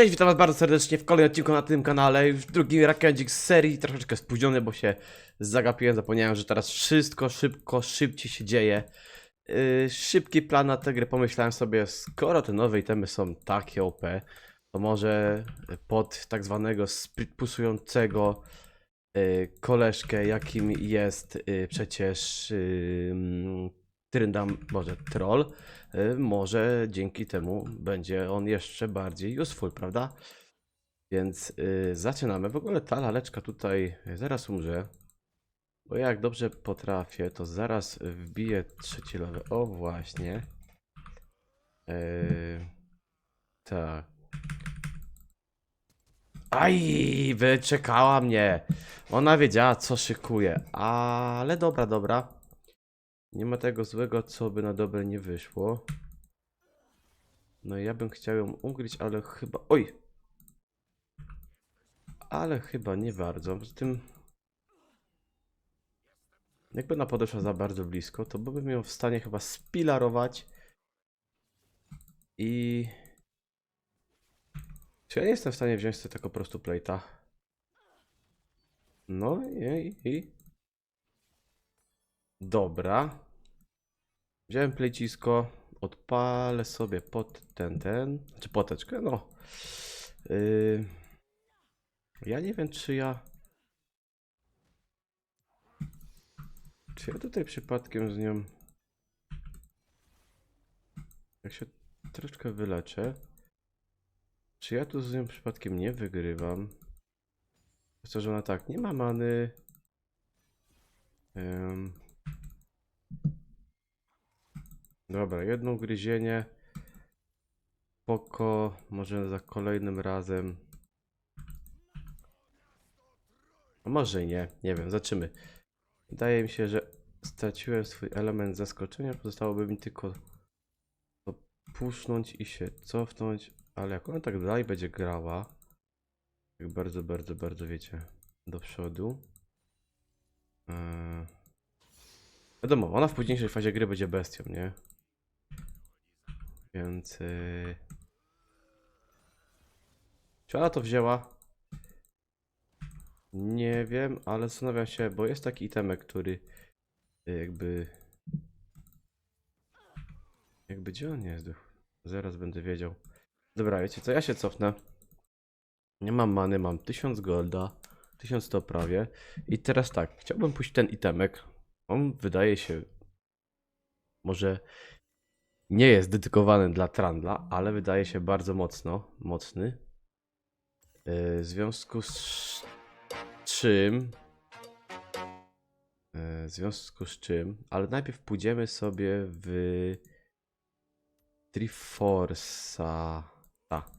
Cześć, witam was bardzo serdecznie w kolejnym odcinku na tym kanale. Już drugi rakendzik z serii, troszeczkę spóźniony, bo się zagapiłem, zapomniałem, że teraz wszystko szybko, szybciej się dzieje. Yy, szybki plan na tę grę, pomyślałem sobie, skoro te nowe itemy są takie OP, to może pod tak zwanego split puszującego yy, koleżkę, jakim jest yy, przecież yy, Tryndam, może troll, y, może dzięki temu będzie on jeszcze bardziej useful, prawda? Więc y, zaczynamy. W ogóle ta laleczka tutaj zaraz umrze. Bo jak dobrze potrafię, to zaraz wbiję trzeci level. O, właśnie. Yy, tak. Aj, wyczekała mnie. Ona wiedziała, co szykuje. Ale dobra, dobra. Nie ma tego złego, co by na dobre nie wyszło. No i ja bym chciał ją ugryźć, ale chyba... Oj! Ale chyba nie bardzo. Poza tym... Jakby ona podeszła za bardzo blisko, to byłbym ją w stanie chyba spilarować. I... Czy ja nie jestem w stanie wziąć sobie tak po prostu plate'a? No i... i... Dobra. Wziąłem plecisko, odpalę sobie pod ten, ten, czy poteczkę, no. Yy, ja nie wiem, czy ja... Czy ja tutaj przypadkiem z nią... Jak się troszeczkę wyleczę, czy ja tu z nią przypadkiem nie wygrywam? Myślę, że ona tak, nie ma many. Ym, Dobra, jedno gryzienie. Poko, może za kolejnym razem. A może nie, nie wiem, zobaczymy. Wydaje mi się, że straciłem swój element zaskoczenia. Pozostałoby mi tylko to pusznąć i się cofnąć. Ale jak ona tak dalej będzie grała, tak bardzo, bardzo, bardzo wiecie, do przodu. Yy... Wiadomo, ona w późniejszej fazie gry będzie bestią, nie? Więc... Yy... Czy ona to wzięła? Nie wiem, ale zastanawiam się, bo jest taki itemek, który yy, jakby... Jakby gdzie on jest? Zaraz będę wiedział. Dobra, wiecie co, ja się cofnę. Nie mam many, mam 1000 golda, 1100 prawie. I teraz tak, chciałbym pójść ten itemek. On wydaje się może nie jest dedykowany dla Trandla, ale wydaje się bardzo mocno, mocny. Yy, W związku z czym yy, w związku z czym, ale najpierw pójdziemy sobie w Triforsa. Tak.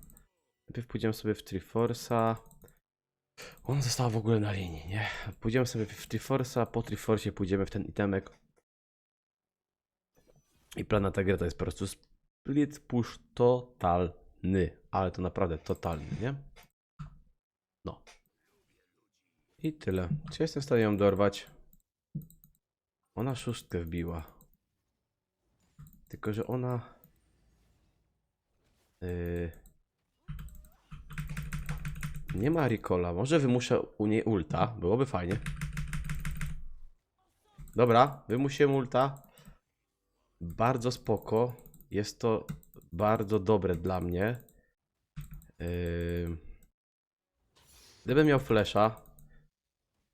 Najpierw pójdziemy sobie w Triforsa. On został w ogóle na linii, nie? Pójdziemy sobie w Triforsa, po Triforsie pójdziemy w ten itemek. I plan na tę grę to jest po prostu split push totalny. Ale to naprawdę totalny, nie? No. I tyle. Czy jestem w stanie ją dorwać? Ona szóstkę wbiła. Tylko, że ona... Yy... Nie ma Ricola. Może wymuszę u niej ulta. Byłoby fajnie. Dobra, wymusiłem ulta. Bardzo spoko. Jest to bardzo dobre dla mnie. Yy... Gdybym miał flesza.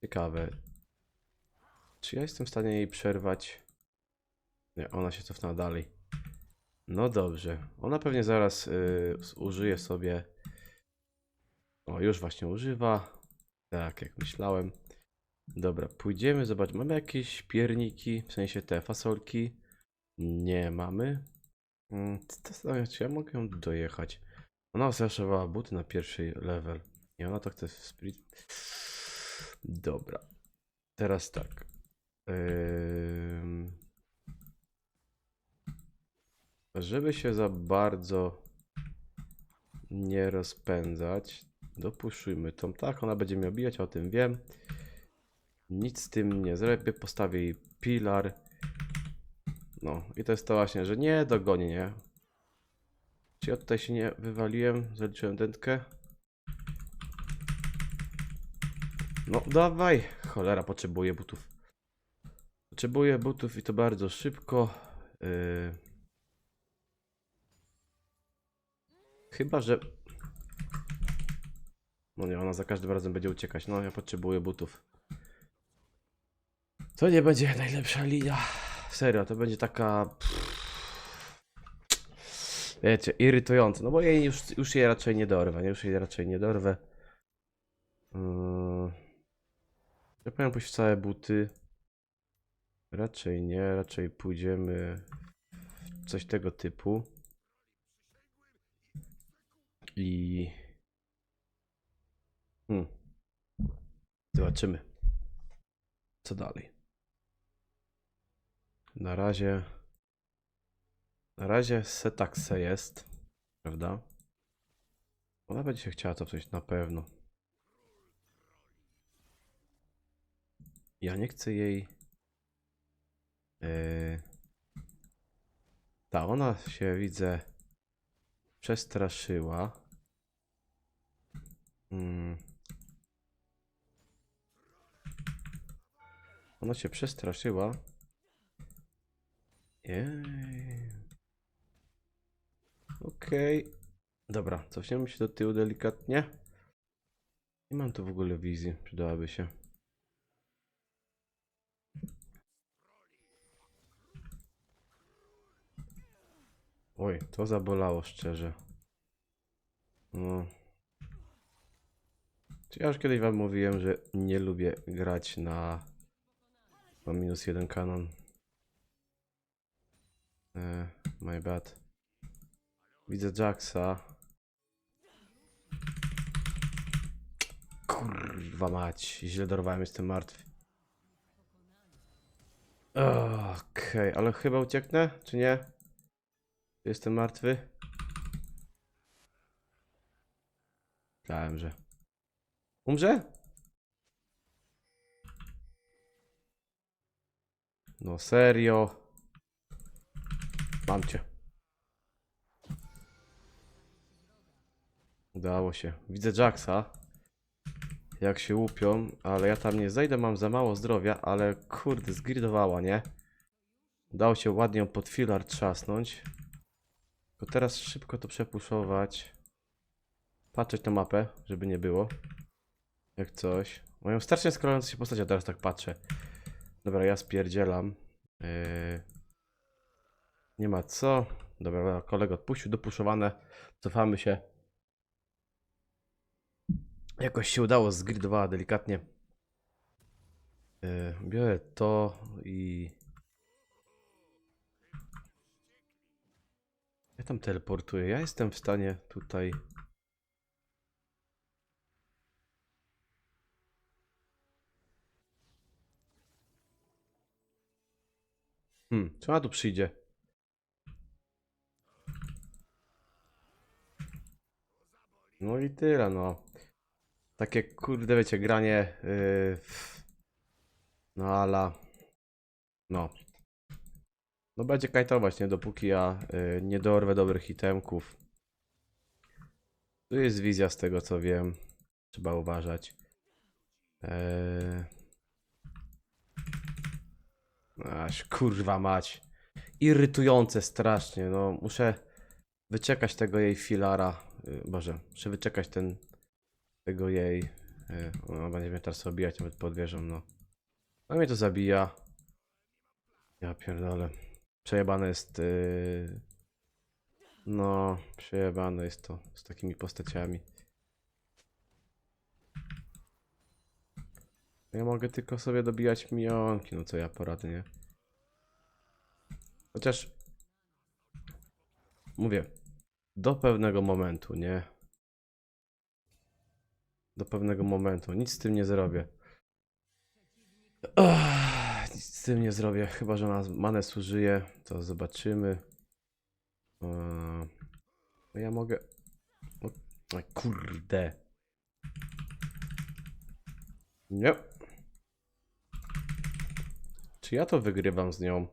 Ciekawe. Czy ja jestem w stanie jej przerwać? Nie, ona się cofnęła dalej. No dobrze. Ona pewnie zaraz yy, użyje sobie. O, już właśnie używa. Tak, jak myślałem. Dobra, pójdziemy, zobacz. Mamy jakieś pierniki, w sensie te fasolki. Nie mamy. Mm, się, czy ja mogę ją dojechać. Ona zaszywała buty na pierwszy level. I ona to chce w split. Dobra. Teraz tak. Ym... Żeby się za bardzo nie rozpędzać, dopuszczujmy tą. Tak, ona będzie mnie obijać, o tym wiem. Nic z tym nie zrobię. Postawię jej pilar. No i to jest to właśnie, że nie dogoni, nie? Czy ja tutaj się nie wywaliłem? Zaliczyłem dętkę. No dawaj! Cholera, potrzebuję butów. Potrzebuję butów i to bardzo szybko. Yy... Chyba, że... No nie, ona za każdym razem będzie uciekać. No, ja potrzebuję butów. To nie będzie najlepsza linia. Serio, to będzie taka... Wiecie, irytujące. No bo jej już, już jej raczej nie dorwę. Nie? Już jej raczej nie dorwę. Yy... Ja powiem pójść w całe buty. Raczej nie, raczej pójdziemy w coś tego typu. I. Hmm. Zobaczymy. Co dalej. Na razie. Na razie setakse jest. Prawda? Ona będzie się chciała cofnąć na pewno. Ja nie chcę jej. Yy... Ta, ona się widzę przestraszyła. Mm. Ona się przestraszyła. Okej. Dobra, cofniemy się do tyłu delikatnie. Nie mam tu w ogóle wizji, przydałaby się. Oj, to zabolało szczerze. No. Czy ja już kiedyś wam mówiłem, że nie lubię grać na, na minus jeden kanon. E, my bad. Widzę Jacksa. Kurwa mać, źle dorwałem, jestem martwy. Okej, ale chyba ucieknę, czy nie? Jestem martwy? Myślałem, że... Umrze? No serio? Mam cię. Udało się. Widzę Jacksa. Jak się łupią, ale ja tam nie zejdę, mam za mało zdrowia, ale kurde, zgridowała, nie? Udało się ładnie ją pod filar trzasnąć. Tylko teraz szybko to przepuszować. Patrzeć na mapę, żeby nie było. Jak coś. Mają strasznie skrolujące się postać, a teraz tak patrzę. Dobra, ja spierdzielam. Yy... Nie ma co. Dobra, kolega odpuścił, dopuszowane. Cofamy się. Jakoś się udało, zgridowała delikatnie. Yy, biorę to i... Ja tam teleportuję. Ja jestem w stanie tutaj. Hmm, czy ona tu przyjdzie? No i tyle, no. Takie kurde, wiecie, granie. Yy, no ala. No. No będzie kajtować, nie? Dopóki ja y, nie dorwę dobrych itemków. Tu jest wizja z tego co wiem. Trzeba uważać. Eee... Aż kurwa mać. Irytujące strasznie, no muszę wyczekać tego jej filara. Y, Boże, muszę wyczekać ten tego jej. Y, ona będzie mnie teraz obijać nawet pod wieżą, no. No mnie to zabija. Ja pierdolę. Przejebane jest. Yy... No, przejebane jest to z takimi postaciami. Ja mogę tylko sobie dobijać minionki, no co ja poradzę, nie? Chociaż. Mówię. Do pewnego momentu, nie? Do pewnego momentu. Nic z tym nie zrobię. Ach, nic z tym nie zrobię, chyba że ma- Manes użyje, to zobaczymy. Eee, No ja mogę... O, kurde. Nie. Czy ja to wygrywam z nią?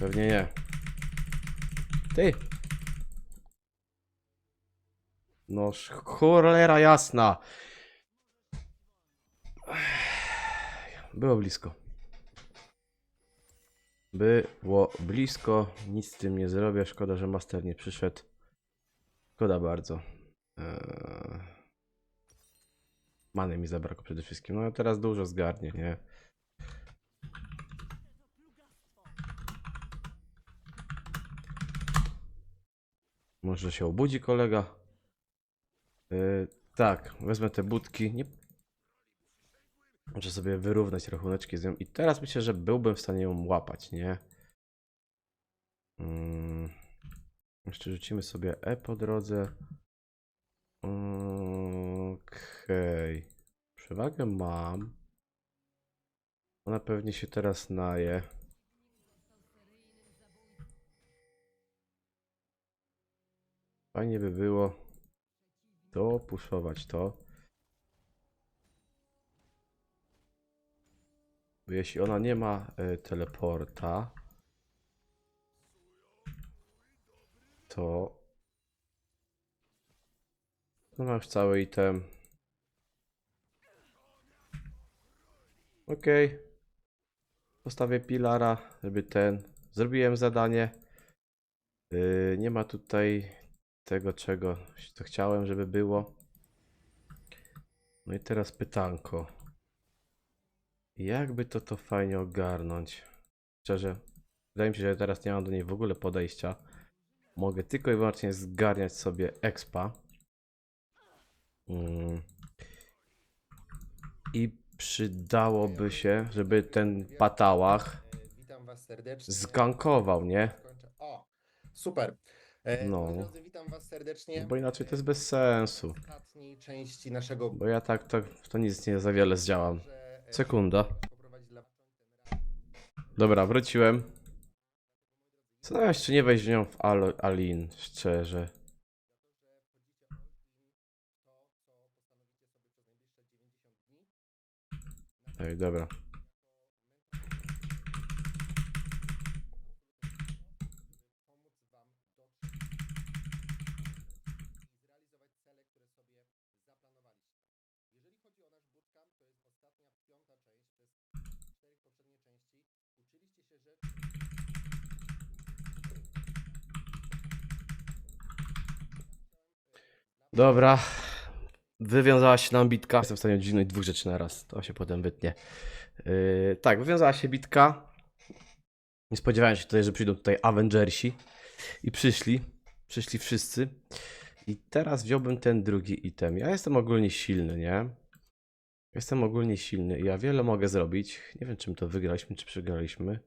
Pewnie nie. Ty! No, cholera jasna. Było blisko. Było blisko. Nic z tym nie zrobię. Szkoda, że master nie przyszedł. Szkoda bardzo. Eee... Many mi zabrakło przede wszystkim. No teraz dużo zgarnie, nie? Może się obudzi kolega? Yy, tak, wezmę te budki. Nie... Muszę sobie wyrównać rachuneczki z nią. I teraz myślę, że byłbym w stanie ją łapać, nie? Mm. Jeszcze rzucimy sobie E po drodze. Okej. Przewagę mam. Ona pewnie się teraz naje. Fajnie by było dopuszować to. Bo jeśli ona nie ma y, teleporta, to no ma już cały item. Okej. Postawię pilara, żeby ten. Zrobiłem zadanie. Yy, nie ma tutaj tego, czego co chciałem, żeby było. No i teraz pytanko. Jakby to to fajnie ogarnąć? Szczerze, wydaje mi się, że teraz nie mam do niej w ogóle podejścia. Mogę tylko i wyłącznie zgarniać sobie expa. Mm. I przydałoby się, żeby ten patałach zgankował, nie? O, super. E, No. drodzy, witam Was serdecznie. Bo inaczej to jest bez sensu. W ostatniej części naszego Bo ja tak to, to nic nie za wiele zdziałam. że, e, Sekunda. dla. Dobra, wróciłem. Się, czy nie wejść w nią w Al Alin, szczerze. Ej, dobra. Chodzi o nasz bootcamp, to jest ostatnia, piąta część przez cztery poprzednie części. Uczyliście się rzeczy, Dobra. Wywiązała się nam bitka. Jestem w stanie dźwignąć dwóch rzeczy na raz. To się potem wytnie. Yy, tak, wywiązała się bitka. Nie spodziewałem się tutaj, że przyjdą tutaj Avengersi. I przyszli. Przyszli wszyscy. I teraz wziąłbym ten drugi item. Ja jestem ogólnie silny, nie? Jestem ogólnie silny ja wiele mogę zrobić. Nie wiem, czym to wygraliśmy, czy przegraliśmy.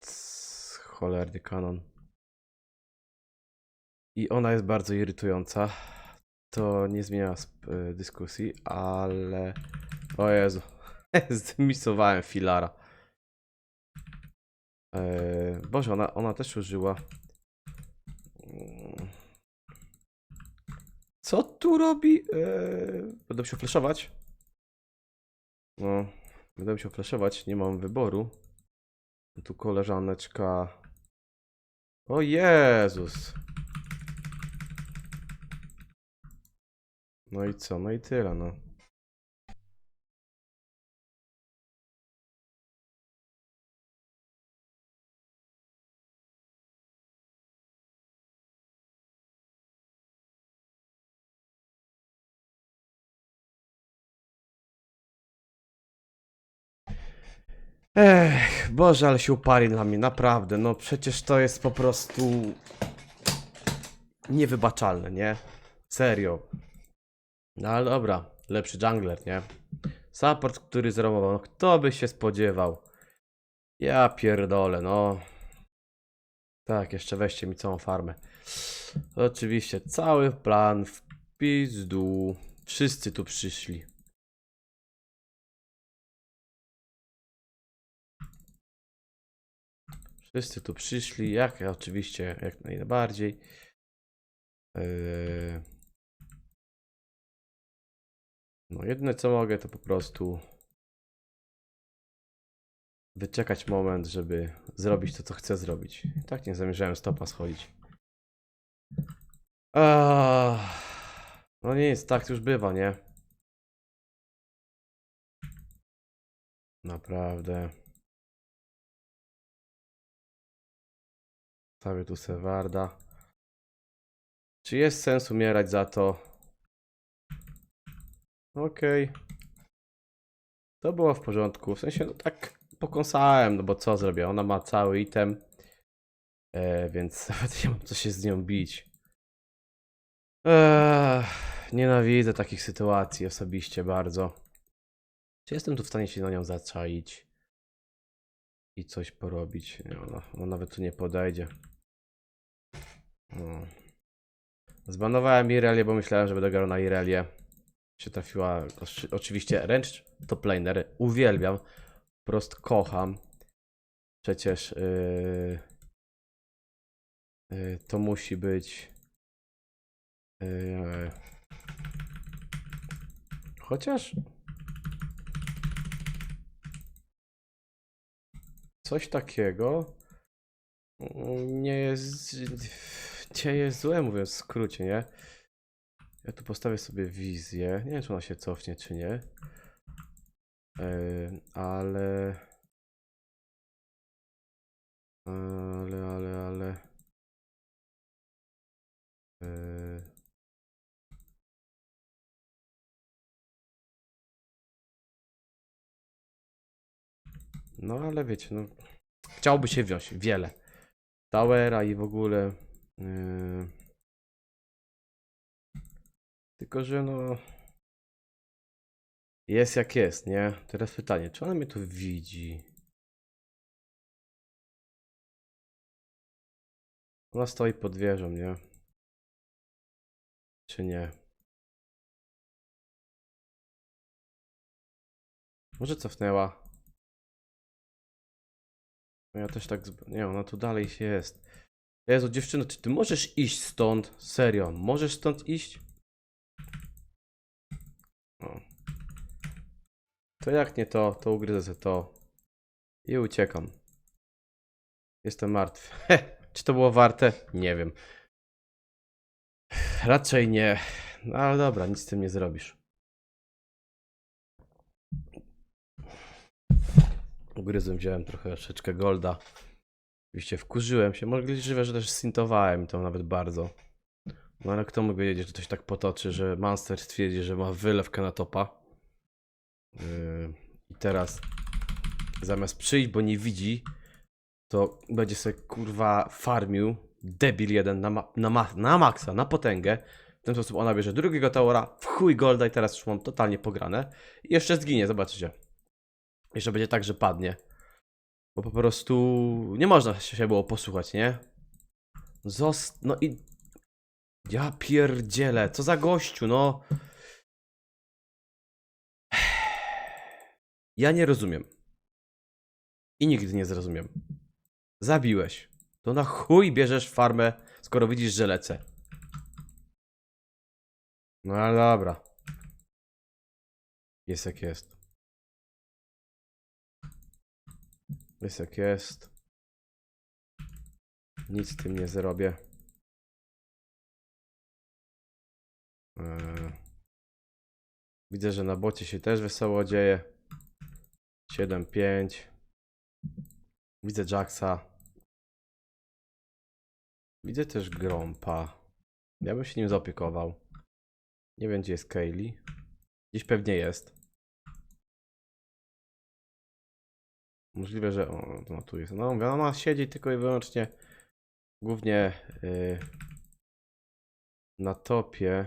C- Cholerny kanon. I ona jest bardzo irytująca. To nie zmienia y, dyskusji, ale. O Jezu. Zmisowałem filara. Eee, Boże, ona, ona też użyła. Co tu robi? Eee, będę musiał flashować. No, będę musiał flashować, nie mam wyboru. Tu koleżaneczka. O Jezus. No i co? No i tyle, no. Ech, Boże, ale się upali na mnie, naprawdę. No przecież to jest po prostu niewybaczalne, nie? Serio. No ale dobra, lepszy jungler, nie? Support, który zeromował, no kto by się spodziewał? Ja pierdolę, no. Tak, jeszcze weźcie mi całą farmę. Oczywiście, cały plan w pizdu. Wszyscy tu przyszli. Wszyscy tu przyszli, jak ja oczywiście, jak najbardziej. Yy... No, jedyne co mogę, to po prostu wyczekać moment, żeby zrobić to, co chcę zrobić. I tak nie zamierzałem stopa schodzić. Ach, no nic, tak już bywa, nie? Naprawdę. Stawię tu Sewarda. Czy jest sens umierać za to? Okej. To było w porządku. W sensie, no tak pokąsałem, no bo co zrobię? Ona ma cały item. E, więc nawet nie mam co się z nią bić. Nienawidzę takich sytuacji osobiście bardzo. Czy jestem tu w stanie się na nią zaczaić i coś porobić? Nie, ona, ona nawet tu nie podejdzie. No. Zbanowałem Irelię, bo myślałem, że będę grał na Irelię. Się trafiła oczy- oczywiście ręcz top laner. Uwielbiam. Prost kocham. Przecież yy, yy, to musi być. Yy, chociaż. Coś takiego mm, nie jest. Nie jest złe, mówiąc w skrócie, nie? Ja tu postawię sobie wizję. Nie wiem, czy ona się cofnie, czy nie. Ale. Ale, ale, ale. No ale wiecie, no. Chciałoby się wziąć wiele. Towera i w ogóle. Yy. Tylko, że no. Jest jak jest, nie? Teraz pytanie, czy ona mnie tu widzi? Ona stoi pod wieżą, nie? Czy nie? Może cofnęła? No Ja też tak. Nie, ona tu dalej się jest. Jezu, dziewczyno, czy ty możesz iść stąd? Serio, możesz stąd iść? O. To jak nie to, to ugryzę sobie to. I uciekam. Jestem martwy. Czy to było warte? Nie wiem. Raczej nie. No ale dobra, nic z tym nie zrobisz. Ugryzłem, wziąłem trochę troszeczkę golda. Oczywiście wkurzyłem się. Możliwe, że też sintowałem to nawet bardzo. No ale kto mógł wiedzieć, że to się tak potoczy, że Monster stwierdzi, że ma wylewkę na topa. Yy, I teraz zamiast przyjść, bo nie widzi, to będzie sobie kurwa farmił debil jeden na, ma na, ma na maksa, na potęgę. W ten sposób ona bierze drugiego towera, w chuj golda i teraz już mam totalnie pograne. I jeszcze zginie, zobaczycie. Jeszcze będzie tak, że padnie. Bo po prostu nie można się było posłuchać, nie? Zost... No i... Ja pierdzielę, co za gościu, no. Ja nie rozumiem. I nigdy nie zrozumiem. Zabiłeś. To na chuj bierzesz farmę, skoro widzisz, że lecę. No ale dobra. Jest jak jest. Jest jak jest. Nic z tym nie zrobię. Eee. Widzę, że na bocie się też wesoło dzieje. 7-5. Widzę Jacksa. Widzę też Grompa. Ja bym się nim zaopiekował. Nie wiem, gdzie jest Kaylee. Gdzieś pewnie jest. Możliwe, że. O, no tu jest. No, ona siedzi tylko i wyłącznie. Głównie yy, na topie.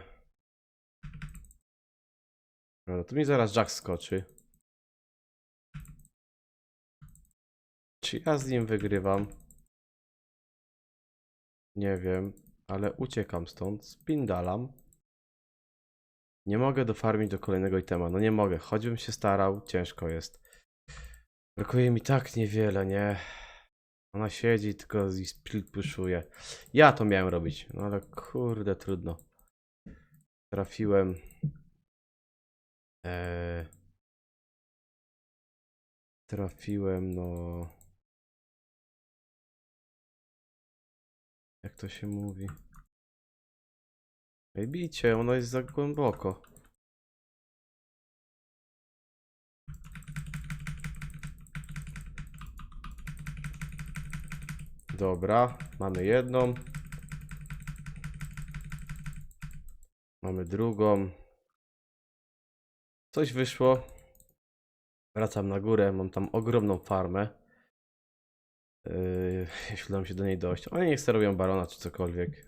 No, tu mi zaraz Jack skoczy. Czy ja z nim wygrywam? Nie wiem, ale uciekam stąd, spindalam. Nie mogę dofarmić do kolejnego itema. No nie mogę, choćbym się starał, ciężko jest. Brakuje mi tak niewiele, nie? Ona siedzi, tylko pushuje. Ja to miałem robić, no ale kurde, trudno. Trafiłem. Eee... Trafiłem, no. Jak to się mówi? Ej, bicie, ono jest za głęboko. Dobra, mamy jedną. Mamy drugą. Coś wyszło. Wracam na górę, mam tam ogromną farmę. Yy, jeśli mi się do niej dojść. Oni niech sobie robią barona czy cokolwiek.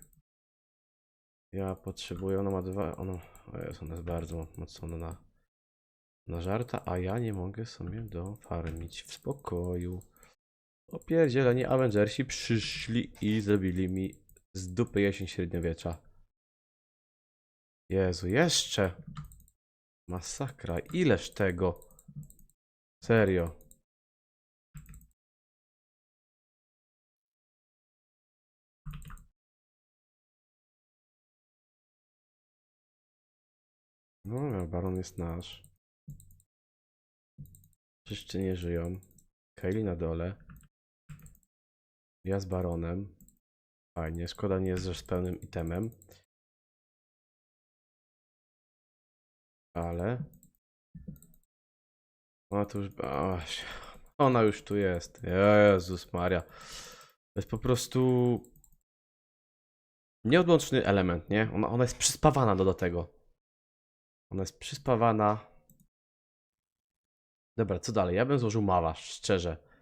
Ja potrzebuję, ona ma dwa, ona, o Jezu, ona jest bardzo mocno na, na żarta, a ja nie mogę sobie dofarmić w spokoju. Opierdzieleni Avengersi przyszli i zrobili mi z dupy jesień średniowiecza. Jezu, jeszcze! Masakra, ileż tego? Serio. No, baron jest nasz. Wszyscy nie żyją. Kaylee na dole. Ja z baronem. Fajnie, szkoda nie jest, że z pełnym itemem. Ale... Ona tu już... Ona już tu jest. Jezus Maria. To jest po prostu... Nieodłączny element, nie? Ona, ona jest przyspawana do, do tego. Ona jest przyspawana. Dobra, co dalej? Ja bym złożył mawa, szczerze.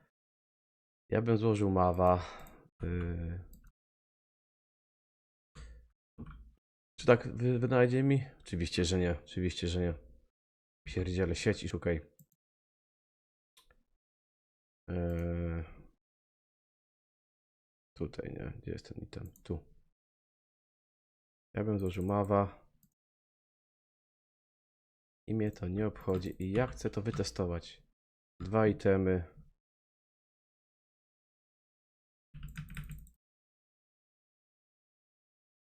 Ja bym złożył mawa. Yy... Czy tak wy, wynajdzie mi? Oczywiście, że nie. Oczywiście, że nie. Pierdziele, sieć i szukaj. Yy... Tutaj, nie? Gdzie jest ten item? Tu. Ja bym złożył mawa. I mnie to nie obchodzi. I ja chcę to wytestować. Dwa itemy.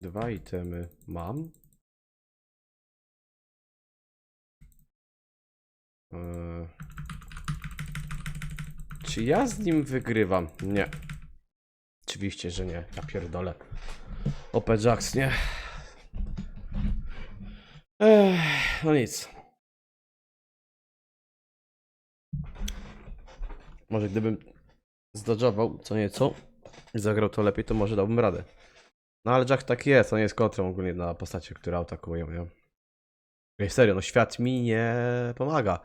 Dwa itemy mam. Eee, Czy ja z nim wygrywam? Nie. Oczywiście, że nie. Ja pierdolę. OP Jax, nie. No nic. Może gdybym zdodżował co nieco i zagrał to lepiej, to może dałbym radę. No ale Jack tak jest, on jest kontrą ogólnie na postacie, które atakują, nie? Ej, serio, no świat mi nie pomaga.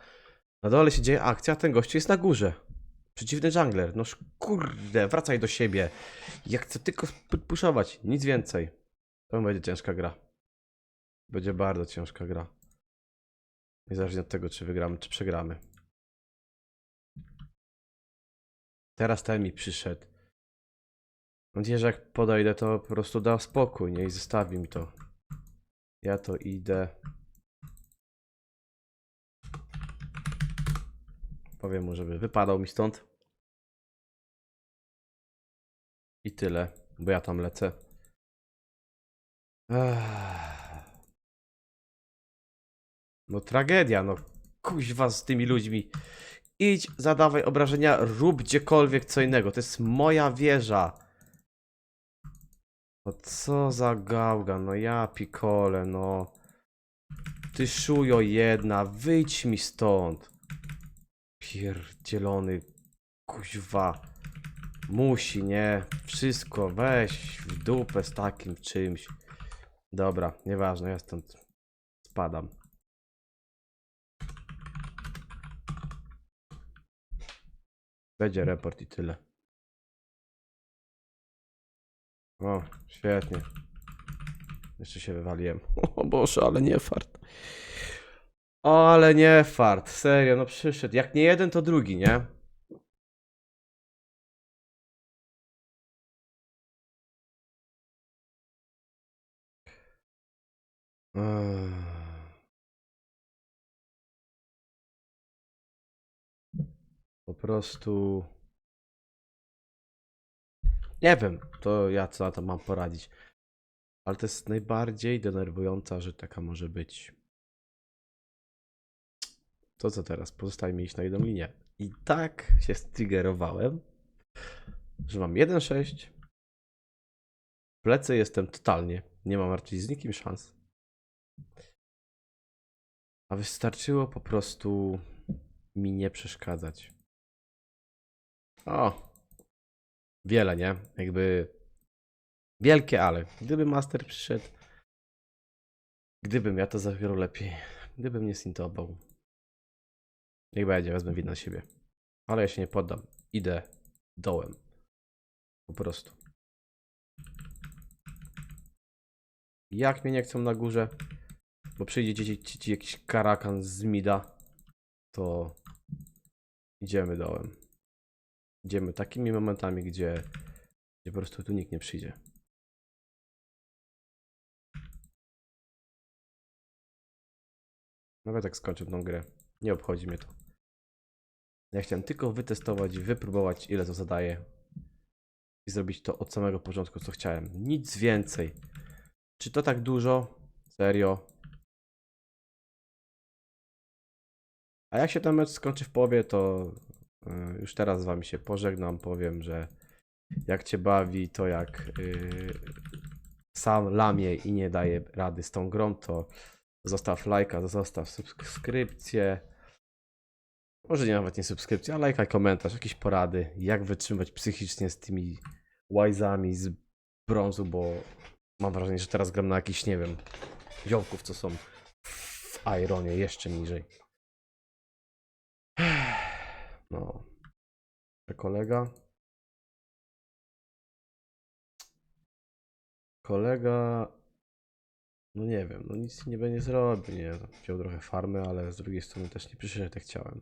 Na dole się dzieje akcja, ten gościu jest na górze. Przeciwny jungler, no kurde, wracaj do siebie. Ja chcę tylko puszować, nic więcej. To będzie ciężka gra. Będzie bardzo ciężka gra. Niezależnie od tego, czy wygramy, czy przegramy. Teraz ten mi przyszedł. Mam nadzieję, że jak podejdę, to po prostu da spokój, nie? I zostawi mi to. Ja to idę. Powiem mu, żeby wypadał mi stąd. I tyle, bo ja tam lecę. Ech. No tragedia, no kuźwa z tymi ludźmi. Idź, zadawaj obrażenia, rób gdziekolwiek co innego. To jest moja wieża. No co za gałga, no ja pikole, no. Ty szujo jedna, wyjdź mi stąd. Pierdzielony, kuźwa. Musi, nie? Wszystko, weź w dupę z takim czymś. Dobra, nieważne, ja stąd spadam. Będzie report i tyle. O, świetnie. Jeszcze się wywaliłem. O Boże, ale nie fart. Ale nie fart. Serio, no przyszedł. Jak nie jeden, to drugi, nie? Po prostu. Nie wiem, to ja co na to mam poradzić. Ale to jest najbardziej denerwująca, że taka może być. To co teraz? Pozostaje mi iść na jedną linię. I tak się striggerowałem, że mam 1-6. W plecy jestem totalnie. Nie mam raczej z nikim szans. A wystarczyło po prostu mi nie przeszkadzać. O! Wiele, nie? Jakby. Wielkie ale. Gdyby master przyszedł. Gdybym ja to zagrał lepiej. Gdybym nie sintował. Niech będzie, wezmę winę na siebie. Ale ja się nie poddam. Idę dołem. Po prostu. Jak mnie nie chcą na górze, bo przyjdzie ci, ci, ci jakiś karakan z mida, to idziemy dołem. Idziemy takimi momentami, gdzie, gdzie po prostu tu nikt nie przyjdzie. Nawet jak skończę tą grę, nie obchodzi mnie to. Ja chciałem tylko wytestować wypróbować, ile to zadaje. I zrobić to od samego początku, co chciałem. Nic więcej. Czy to tak dużo? Serio? A jak się ten mecz skończy w połowie, to już teraz z wami się pożegnam. Powiem, że jak cię bawi, to jak y, sam lamie i nie daje rady z tą grą, to zostaw lajka, zostaw subskrypcję. Może nie nawet nie subskrypcję, lajka i komentarz, jakieś porady, jak wytrzymać psychicznie z tymi łajzami z brązu, bo mam wrażenie, że teraz gram na jakichś, nie wiem, ziomków, co są w Ironie jeszcze niżej. No. Kolega? Kolega... No nie wiem, no nic nie będzie zrobił, nie. Wziął trochę farmy, ale z drugiej strony też nie przyszedł jak chciałem.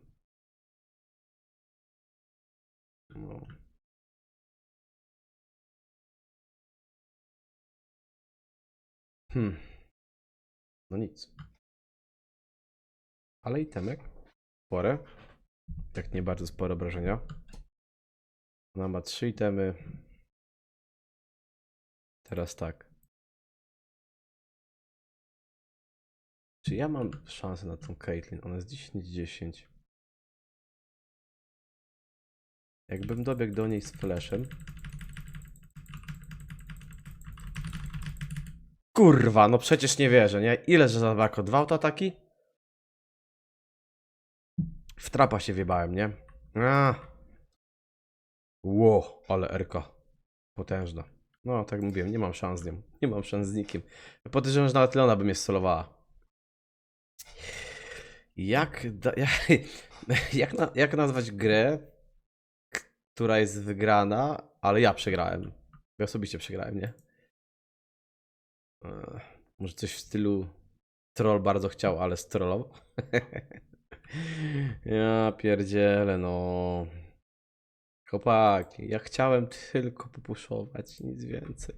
No. Hmm. No nic. Ale i temek. Spore. Jak nie bardzo spore obrażenia. Ona ma trzy itemy. Teraz tak. Czy ja mam szansę na tą Caitlyn? Ona jest 10-10. Jakbym dobiegł do niej z flashem. Kurwa, no przecież nie wierzę, nie? Ile że zabrakło? Dwa autoataki? W trapa się wjebałem, nie? A. Ło, ale RK. Potężna. No, tak mówiłem, nie mam szans z nią. Nie mam szans z nikim. Podejrzewam, że nawet Leona by mnie solowała. Jak, da, jak, jak, na, jak nazwać grę, która jest wygrana, ale ja przegrałem? Ja osobiście przegrałem, nie? Eee, Może coś w stylu troll bardzo chciał, ale strollował? ja pierdzielę, no. Chłopaki, ja chciałem tylko popuszować, nic więcej.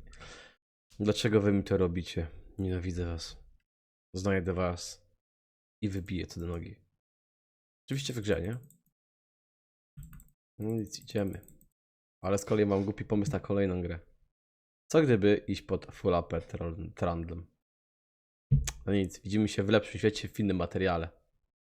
Dlaczego wy mi to robicie? Nienawidzę was. Znajdę was i wybiję co do nogi. Oczywiście w grze, nie? No nic, idziemy. Ale z kolei mam głupi pomysł na kolejną grę. Co gdyby iść pod full tral- trandlem? No nic, widzimy się w lepszym świecie w innym materiale.